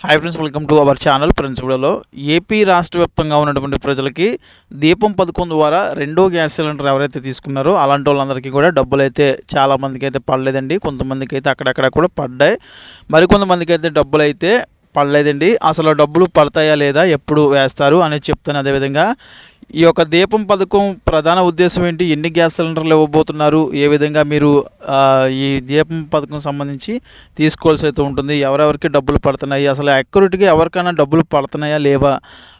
Hi friends welcome to our channel friends వీడియోలో AP రాష్ట్ర వ్యాప్తంగా ఉన్నటువంటి ప్రజలకి దీపం పథకం ద్వారా రెండో గ్యాస్ సిలిండర్ ఎవరైతే తీసుకున్నారో అలాంటి వాళ్ళందరికీ కూడా డబ్బులు అయితే చాలామందికి అయితే పడలేదండి. కొంతమందికి అయితే అక్కడక్కడ కూడా పడ్డాయి. మరికొంతమందికి అయితే డబ్బులు అయితే పడలేదండి. అసలు డబ్బులు పడతాయా లేదా ఎప్పుడు వేస్తారు అనేది చెప్తాను. అదేవిధంగా ఈ యొక్క దీపం పథకం ప్రధాన ఉద్దేశం ఏంటి? ఎన్ని గ్యాస్ సిలిండర్లు ఇవ్వబోతున్నారు? ఏ విధంగా మీరు ఈ దీపం పథకం సంబంధించి తీసుకోవాల్సి అయితే ఉంటుంది. ఎవరెవరికి డబ్బులు పడుతున్నాయి? అసలు అక్యురేట్గా ఎవరికైనా డబ్బులు పడుతున్నాయా లేవా?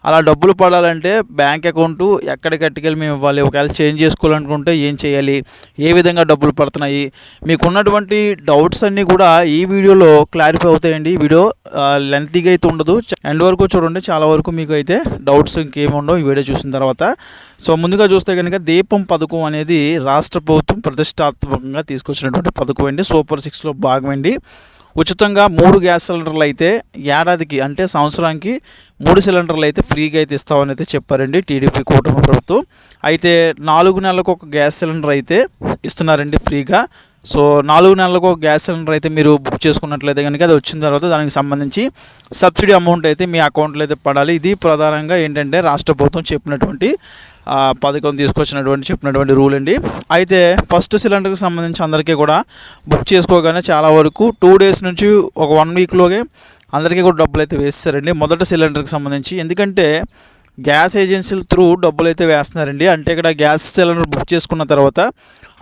అలా డబ్బులు పడాలంటే బ్యాంక్ అకౌంట్ ఎక్కడికి అట్టుకెళ్ళి మేము ఇవ్వాలి. ఒకవేళ చేంజ్ చేసుకోవాలనుకుంటే ఏం చేయాలి? ఏ విధంగా డబ్బులు పడుతున్నాయి? మీకున్నటువంటి డౌట్స్ అన్నీ కూడా ఈ వీడియోలో క్లారిఫై అవుతాయండి. ఈ వీడియో లెంతీగా అయితే ఉండదు. ఎండ్ వరకు చూడండి. చాలా వరకు మీకు అయితే డౌట్స్ ఇంకేమి ఉండవు ఈ వీడియో చూసిన తర్వాత సో ముందుగా చూస్తే కనుక దీపం పథకం అనేది రాష్ట్ర ప్రభుత్వం ప్రతిష్టాత్మకంగా తీసుకొచ్చినటువంటి పథకం అండి. సూపర్ సిక్స్లో భాగమండి. ఉచితంగా మూడు గ్యాస్ సిలిండర్లు అయితే ఏడాదికి అంటే సంవత్సరానికి మూడు సిలిండర్లు అయితే ఫ్రీగా అయితే ఇస్తామని అయితే చెప్పారండి టీడీపీ కూటమి ప్రభుత్వం. అయితే నాలుగు నెలలకు ఒక గ్యాస్ సిలిండర్ అయితే ఇస్తున్నారండి ఫ్రీగా. సో నాలుగు నెలలకు గ్యాస్ సిలిండర్ అయితే మీరు బుక్ చేసుకున్నట్లయితే కనుక అది వచ్చిన తర్వాత దానికి సంబంధించి సబ్సిడీ అమౌంట్ అయితే మీ అకౌంట్లో అయితే పడాలి. ఇది ప్రధానంగా ఏంటంటే రాష్ట్ర ప్రభుత్వం చెప్పినటువంటి పథకం తీసుకొచ్చినటువంటి చెప్పినటువంటి రూల్ అండి. అయితే ఫస్ట్ సిలిండర్కి సంబంధించి అందరికీ కూడా బుక్ చేసుకోగానే చాలా వరకు టూ డేస్ నుంచి ఒక వన్ వీక్లోగే అందరికీ కూడా డబ్బులు అయితే వేస్తారండి. మొదట సిలిండర్కి సంబంధించి. ఎందుకంటే గ్యాస్ ఏజెన్సీల త్రూ డబ్బులు అయితే వేస్తున్నారండి. అంటే ఇక్కడ గ్యాస్ సిలిండర్ బుక్ చేసుకున్న తర్వాత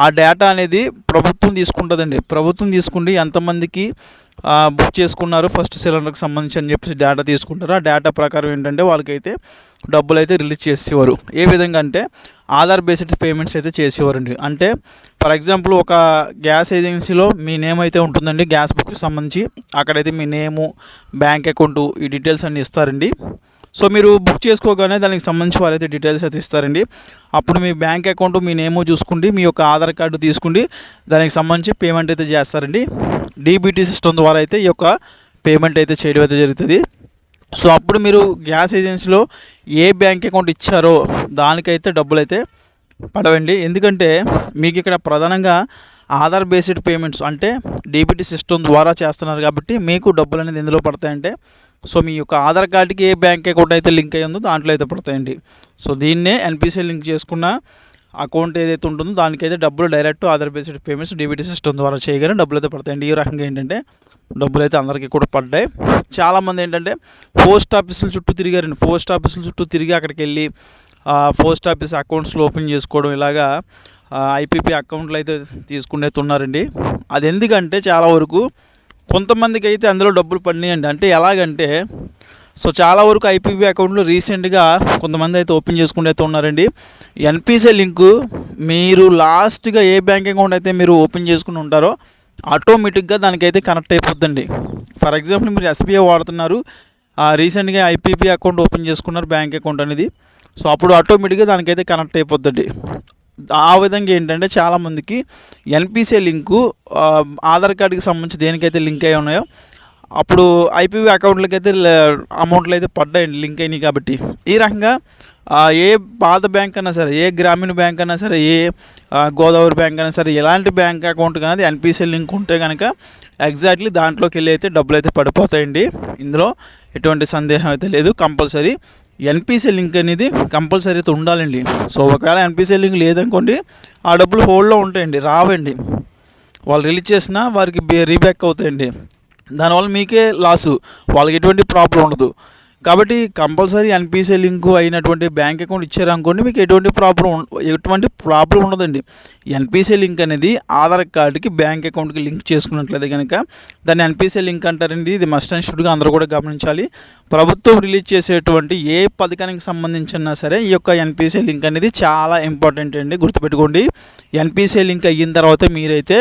ఆ డేటా అనేది ప్రభుత్వం తీసుకుంటుందండి. ప్రభుత్వం తీసుకుండి ఎంతమందికి బుక్ చేసుకున్నారు ఫస్ట్ సిలిండర్కి సంబంధించి అని చెప్పేసి డేటా తీసుకుంటారు. ఆ డేటా ప్రకారం ఏంటంటే వాళ్ళకైతే డబ్బులు అయితే రిలీజ్ చేసేవారు. ఏ విధంగా అంటే ఆధార్ బేస్డ్ పేమెంట్స్ అయితే చేసేవారండి. అంటే ఫర్ ఎగ్జాంపుల్ ఒక గ్యాస్ ఏజెన్సీలో మీ నేమ్ అయితే ఉంటుందండి. గ్యాస్ బుక్కి సంబంధించి అక్కడైతే మీ నేము బ్యాంక్ అకౌంటు ఈ డీటెయిల్స్ అన్నీ ఇస్తారండి. సో మీరు బుక్ చేసుకోగానే దానికి సంబంధించి వారైతే డీటెయిల్స్ అయితే ఇస్తారండి. అప్పుడు మీ బ్యాంక్ అకౌంట్ మీ నేమో చూసుకుండి మీ యొక్క ఆధార్ కార్డు తీసుకుండి దానికి సంబంధించి పేమెంట్ అయితే చేస్తారండి. డీబీటీ సిస్టమ్ ద్వారా అయితే ఈ యొక్క పేమెంట్ అయితే చేయడం అయితే జరుగుతుంది. సో అప్పుడు మీరు గ్యాస్ ఏజెన్సీలో ఏ బ్యాంక్ అకౌంట్ ఇచ్చారో దానికైతే డబ్బులు అయితే పడవండి. ఎందుకంటే మీకు ఇక్కడ ప్రధానంగా ఆధార్ బేస్డ్ పేమెంట్స్ అంటే డీబీటీ సిస్టమ్ ద్వారా చేస్తున్నారు కాబట్టి మీకు డబ్బులు అనేది ఎందులో పడతాయంటే సో మీ యొక్క ఆధార్ కార్డుకి ఏ బ్యాంక్ అకౌంట్ అయితే లింక్ అయ్యిందో దాంట్లో అయితే పడతాయండి. సో దీన్నే ఎన్పిసి లింక్ చేసుకున్న అకౌంట్ ఏదైతే ఉంటుందో దానికైతే డబ్బులు direct Aadhaar based payments DBT system ద్వారా చేయగానే డబ్బులు అయితే పడతాయండి. ఈ రకంగా ఏంటంటే డబ్బులు అయితే అందరికీ కూడా పడ్డాయి. చాలామంది ఏంటంటే పోస్ట్ ఆఫీసుల చుట్టూ తిరిగారండి. పోస్ట్ ఆఫీసుల చుట్టూ తిరిగి అక్కడికి వెళ్ళి పోస్ట్ ఆఫీస్ అకౌంట్స్లో ఓపెన్ చేసుకోవడం ఇలాగా ఐపీపీ అకౌంట్లు అయితే తీసుకునేస్తున్నారండి అది ఎందుకంటే చాలా వరకు కొంతమందికి అయితే అందులో డబ్బులు పడినాయండి. అంటే ఎలాగంటే సో చాలా వరకు ఐపీపీ అకౌంట్లు రీసెంట్గా కొంతమంది అయితే ఓపెన్ చేసుకుంటూ అయితే ఉన్నారండి. ఎన్పిసి లింకు మీరు లాస్ట్గా ఏ బ్యాంక్ అకౌంట్ అయితే మీరు ఓపెన్ చేసుకుని ఉంటారో ఆటోమేటిక్గా దానికైతే కనెక్ట్ అయిపోద్దండి. ఫర్ ఎగ్జాంపుల్ మీరు ఎస్బీఐ వాడుతున్నారు రీసెంట్గా ఐపీపీ అకౌంట్ ఓపెన్ చేసుకున్నారు బ్యాంక్ అకౌంట్ అనేది. సో అప్పుడు ఆటోమేటిక్గా దానికైతే కనెక్ట్ అయిపోద్దండి. ఆ విధంగా ఏంటంటే చాలామందికి ఎన్పిసిఐ లింకు ఆధార్ కార్డుకి సంబంధించి దేనికైతే లింక్ అయి ఉన్నాయో అప్పుడు ఐపీవీ అకౌంట్లకి అయితే అమౌంట్లు అయితే పడ్డాయండి లింక్ అయినాయి కాబట్టి. ఈ రకంగా ఏ పాత బ్యాంక్ అయినా సరే ఏ గ్రామీణ బ్యాంక్ అయినా సరే ఏ గోదావరి బ్యాంక్ అయినా సరే ఎలాంటి బ్యాంక్ అకౌంట్ కానీ ఎన్పిసిఐ లింక్ ఉంటే కనుక ఎగ్జాక్ట్లీ దాంట్లోకి వెళ్ళి అయితే డబ్బులు అయితే పడిపోతాయండి. ఇందులో ఎటువంటి సందేహం అయితే లేదు కంపల్సరీ ఎన్పిసి లింక్ అనేది కంపల్సరీ అయితే ఉండాలండి. సో ఒకవేళ ఎన్పిసి లింక్ లేదనుకోండి ఆ డబ్బులు హోల్డ్లో ఉంటాయండి రావండి. వాళ్ళు రిలీజ్ చేసినా వారికి రీబ్యాక్ అవుతాయండి. దానివల్ల మీకే లాసు. వాళ్ళకి ఎటువంటి ప్రాబ్లం ఉండదు. కాబట్టి కంపల్సరీ ఎన్పిసి లింక్ అయినటువంటి బ్యాంక్ అకౌంట్ ఇచ్చారనుకోండి మీకు ఎటువంటి ప్రాబ్లం ఎటువంటి ప్రాబ్లం ఉండదండి. ఎన్పిసి లింక్ అనేది ఆధార్ కార్డుకి బ్యాంక్ అకౌంట్కి లింక్ చేసుకున్నట్లయితే కనుక దాన్ని ఎన్పిసి లింక్ అంటారండి. ఇది మస్ట్ అండ్ షుడ్గా అందరూ కూడా గమనించాలి. ప్రభుత్వం రిలీజ్ చేసేటువంటి ఏ పథకానికి సంబంధించినా సరే ఈ యొక్క ఎన్పిసి లింక్ అనేది చాలా ఇంపార్టెంట్ అండి. గుర్తుపెట్టుకోండి ఎన్పిసి లింక్ అయిన తర్వాత మీరైతే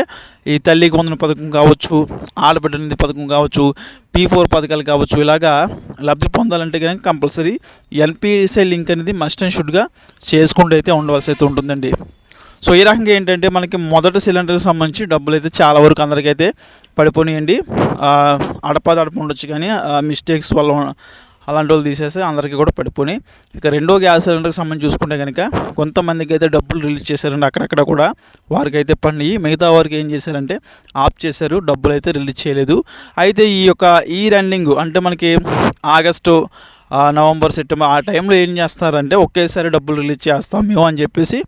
ఈ తల్లి కొందన పథకం కావచ్చు ఆడబిడ్డ నిధి పథకం కావచ్చు పీ ఫోర్ పథకాలు కావచ్చు ఇలాగా లబ్ధి పొందాలంటే కనుక కంపల్సరీ ఎన్పిఎస్ఐ లింక్ అనేది మస్ట్ అండ్ షుడ్గా చేసుకుంటూ అయితే ఉండవలసి అయితే ఉంటుందండి. సో ఈ రకంగా ఏంటంటే మనకి మొదటి సిలిండర్కి సంబంధించి డబ్బులు అయితే చాలా వరకు అందరికైతే పడిపోయినాయండి. అడపాది అడప ఉండొచ్చు కానీ మిస్టేక్స్ వల్ల అలాంటి వాళ్ళు తీసేస్తే అందరికీ కూడా పడిపోయి ఇక రెండో గ్యాస్ సిలిండర్కి సంబంధించి చూసుకుంటే కనుక కొంతమందికి అయితే డబ్బులు రిలీజ్ చేశారండి. అక్కడక్కడ కూడా వారికి అయితే పని మిగతా వారికి ఏం చేశారంటే ఆఫ్ చేశారు. డబ్బులు అయితే రిలీజ్ చేయలేదు. అయితే ఈ యొక్క ఈ రన్నింగ్ అంటే మనకి ఆగస్టు నవంబర్ సెప్టెంబర్ ఆ టైంలో ఏం చేస్తారంటే ఒకేసారి డబ్బులు రిలీజ్ చేస్తాం మేము అని చెప్పేసి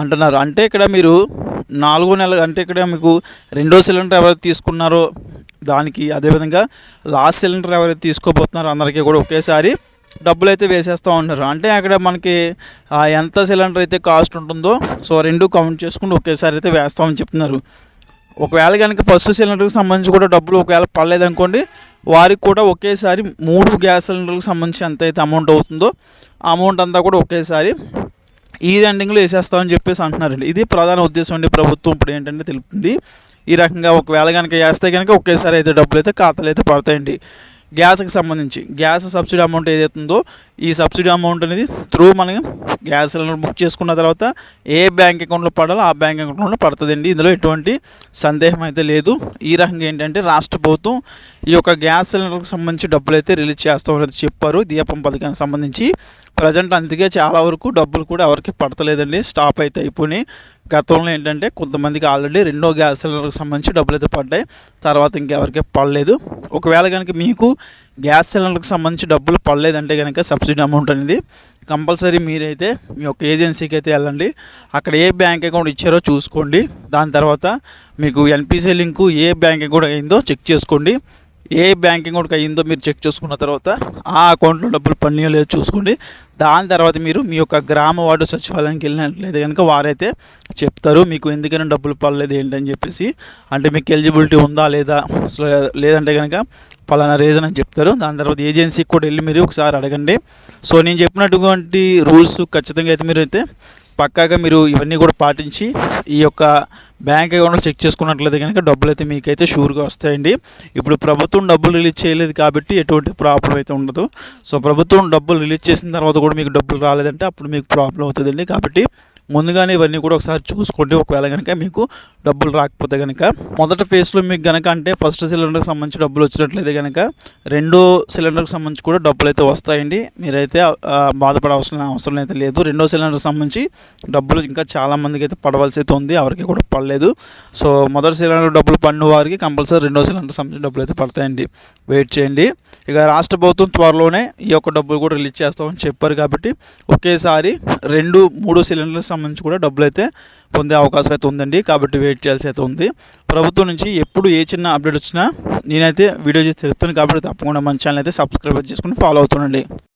అంటున్నారు. అంటే ఇక్కడ మీరు నాలుగో నెల అంటే ఇక్కడ మీకు రెండో సిలిండర్ ఎవరైతే తీసుకున్నారో దానికి అదేవిధంగా లాస్ట్ సిలిండర్ ఎవరైతే తీసుకోబోతున్నారో అందరికీ కూడా ఒకేసారి డబ్బులు అయితే వేసేస్తూ ఉంటారు అంటే అక్కడ మనకి ఎంత సిలిండర్ అయితే కాస్ట్ ఉంటుందో సో రెండు కౌంట్ చేసుకుంటూ ఒకేసారి అయితే వేస్తామని చెప్తున్నారు. ఒకవేళ కనుక ఫస్ట్ సిలిండర్కి సంబంధించి కూడా డబ్బులు ఒకవేళ పడలేదనుకోండి వారికి కూడా ఒకేసారి మూడు గ్యాస్ సిలిండర్కి సంబంధించి ఎంత అయితే అమౌంట్ అవుతుందో అమౌంట్ అంతా కూడా ఒకేసారి ఈ రెండింగ్లో వేసేస్తామని చెప్పేసి అంటున్నారండి. ఇది ప్రధాన ఉద్దేశం అండి ప్రభుత్వం. ఇప్పుడు ఏంటంటే తెలుపుతుంది ఈ రకంగా ఒకవేళ కనుక వేస్తే కనుక ఒకేసారి అయితే డబ్బులు అయితే ఖాతాలు అయితే పడతాయండి. గ్యాస్కి సంబంధించి గ్యాస్ సబ్సిడీ అమౌంట్ ఏదైతుందో ఈ సబ్సిడీ అమౌంట్ అనేది త్రూ మనం గ్యాస్ సిలిండర్ బుక్ చేసుకున్న తర్వాత ఏ బ్యాంక్ అకౌంట్లో పడాలో ఆ బ్యాంక్ అకౌంట్లో పడుతుందండి. ఇందులో ఎటువంటి సందేహం అయితే లేదు. ఈ రకంగా ఏంటంటే రాష్ట్ర ప్రభుత్వం ఈ యొక్క గ్యాస్ సిలిండర్కి సంబంధించి డబ్బులు అయితే రిలీజ్ చేస్తామని చెప్పారు. దీపం పథకానికి సంబంధించి ప్రజెంట్ అందుకే చాలా వరకు డబ్బులు కూడా ఎవరికి పడతలేదండి. స్టాప్ అయితే అయిపోయినాయి. గతంలో ఏంటంటే కొంతమందికి ఆల్రెడీ రెండో గ్యాస్ సిలిండర్కి సంబంధించి డబ్బులు అయితే పడ్డాయి. తర్వాత ఇంకెవరికి పడలేదు. ఒకవేళ కనుక మీకు గ్యాస్ సిలిండర్కి సంబంధించి డబ్బులు పడలేదంటే కనుక సబ్సిడీ అమౌంట్ అనేది కంపల్సరీ మీరైతే మీ యొక్క ఏజెన్సీకి అయితే వెళ్ళండి. అక్కడ ఏ బ్యాంక్ అకౌంట్ ఇచ్చారో చూసుకోండి. దాని తర్వాత మీకు ఎన్పిసి లింకు ఏ బ్యాంక్ అకౌంట్ అయిందో చెక్ చేసుకోండి. ఏ బ్యాంకింగ్ అకౌంట్కి అయ్యిందో మీరు చెక్ చేసుకున్న తర్వాత ఆ అకౌంట్లో డబ్బులు పడినాయో లేదో చూసుకోండి. దాని తర్వాత మీరు మీ యొక్క గ్రామ వార్డు సచివాలయానికి వెళ్ళినట్లయితే కనుక వారైతే చెప్తారు మీకు ఎందుకైనా డబ్బులు పడలేదు ఏంటని చెప్పేసి. అంటే మీకు ఎలిజిబిలిటీ ఉందా లేదా అసలు లేదంటే కనుక పలానా రీజన్ అని చెప్తారు. దాని తర్వాత ఏజెన్సీకి కూడా వెళ్ళి మీరు ఒకసారి అడగండి. సో నేను చెప్పినటువంటి రూల్స్ ఖచ్చితంగా అయితే మీరు అయితే పక్కాగా మీరు ఇవన్నీ కూడా పాటించి ఈ యొక్క బ్యాంక్ అకౌంట్లో చెక్ చేసుకున్నట్లయితే కనుక డబ్బులు అయితే మీకైతే షూర్గా వస్తాయండి. ఇప్పుడు ప్రభుత్వం డబ్బులు రిలీజ్ చేయలేదు కాబట్టి ఎటువంటి ప్రాబ్లం అయితే ఉండదు. సో ప్రభుత్వం డబ్బులు రిలీజ్ చేసిన తర్వాత కూడా మీకు డబ్బులు రాలేదంటే అప్పుడు మీకు ప్రాబ్లం అవుతుందండి. కాబట్టి ముందుగానే ఇవన్నీ కూడా ఒకసారి చూసుకోండి. ఒకవేళ కనుక మీకు డబ్బులు రాకపోతే కనుక మొదటి ఫేజ్లో మీకు కనుక అంటే ఫస్ట్ సిలిండర్కి సంబంధించి డబ్బులు వచ్చినట్లయితే కనుక రెండో సిలిండర్కి సంబంధించి కూడా డబ్బులు అయితే వస్తాయండి. మీరైతే బాధపడే అవసరం అవసరం అయితే లేదు. రెండో సిలిండర్కి సంబంధించి డబ్బులు ఇంకా చాలా మందికి అయితే పడవలసి అయితే ఉంది. ఎవరికి కూడా పడలేదు. సో మొదటి సిలిండర్ డబ్బులు పడిన వారికి కంపల్సరీ రెండో సిలిండర్ సంబంధించి డబ్బులు అయితే పడతాయండి. వెయిట్ చేయండి. ఇక రాష్ట్ర ప్రభుత్వం త్వరలోనే ఈ యొక్క డబ్బులు కూడా రిలీజ్ చేస్తామని చెప్పారు కాబట్టి ఒకేసారి రెండు మూడు సిలిండర్లకు సంబంధించి కూడా డబ్బులు అయితే పొందే అవకాశం అయితే ఉందండి. కాబట్టి వెయిట్ చేయాల్సి అయితే ఉంది. ప్రభుత్వం నుంచి ఎప్పుడు ఏ చిన్న అప్డేట్ వచ్చినా నేనైతే వీడియో చేసి తెలుపుతాను. కాబట్టి తప్పకుండా మన ఛానల్ అయితే సబ్స్క్రైబ్ చేసుకుని ఫాలో అవుతుండండి.